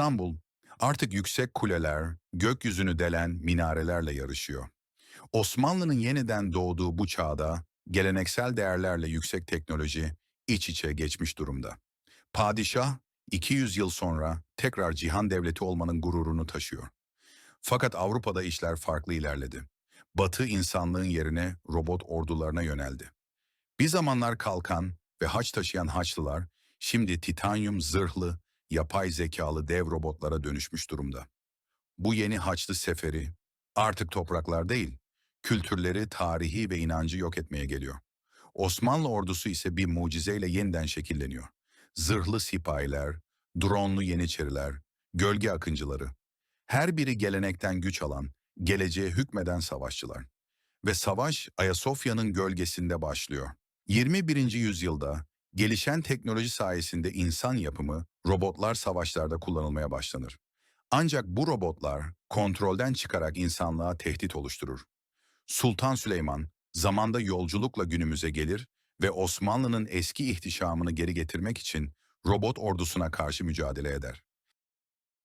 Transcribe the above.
İstanbul artık yüksek kuleler, gökyüzünü delen minarelerle yarışıyor. Osmanlı'nın yeniden doğduğu bu çağda geleneksel değerlerle yüksek teknoloji iç içe geçmiş durumda. Padişah 200 yıl sonra tekrar cihan devleti olmanın gururunu taşıyor. Fakat Avrupa'da işler farklı ilerledi. Batı insanlığın yerine robot ordularına yöneldi. Bir zamanlar kalkan ve haç taşıyan Haçlılar şimdi titanyum zırhlı, yapay zekalı dev robotlara dönüşmüş durumda. Bu yeni Haçlı seferi artık topraklar değil, kültürleri, tarihi ve inancı yok etmeye geliyor. Osmanlı ordusu ise bir mucizeyle yeniden şekilleniyor. Zırhlı sipahiler, dronlu yeniçeriler, gölge akıncıları. Her biri gelenekten güç alan, geleceğe hükmeden savaşçılar. Ve savaş Ayasofya'nın gölgesinde başlıyor. 21. yüzyılda gelişen teknoloji sayesinde insan yapımı robotlar savaşlarda kullanılmaya başlanır. Ancak bu robotlar kontrolden çıkarak insanlığa tehdit oluşturur. Sultan Süleyman zamanda yolculukla günümüze gelir ve Osmanlı'nın eski ihtişamını geri getirmek için robot ordusuna karşı mücadele eder.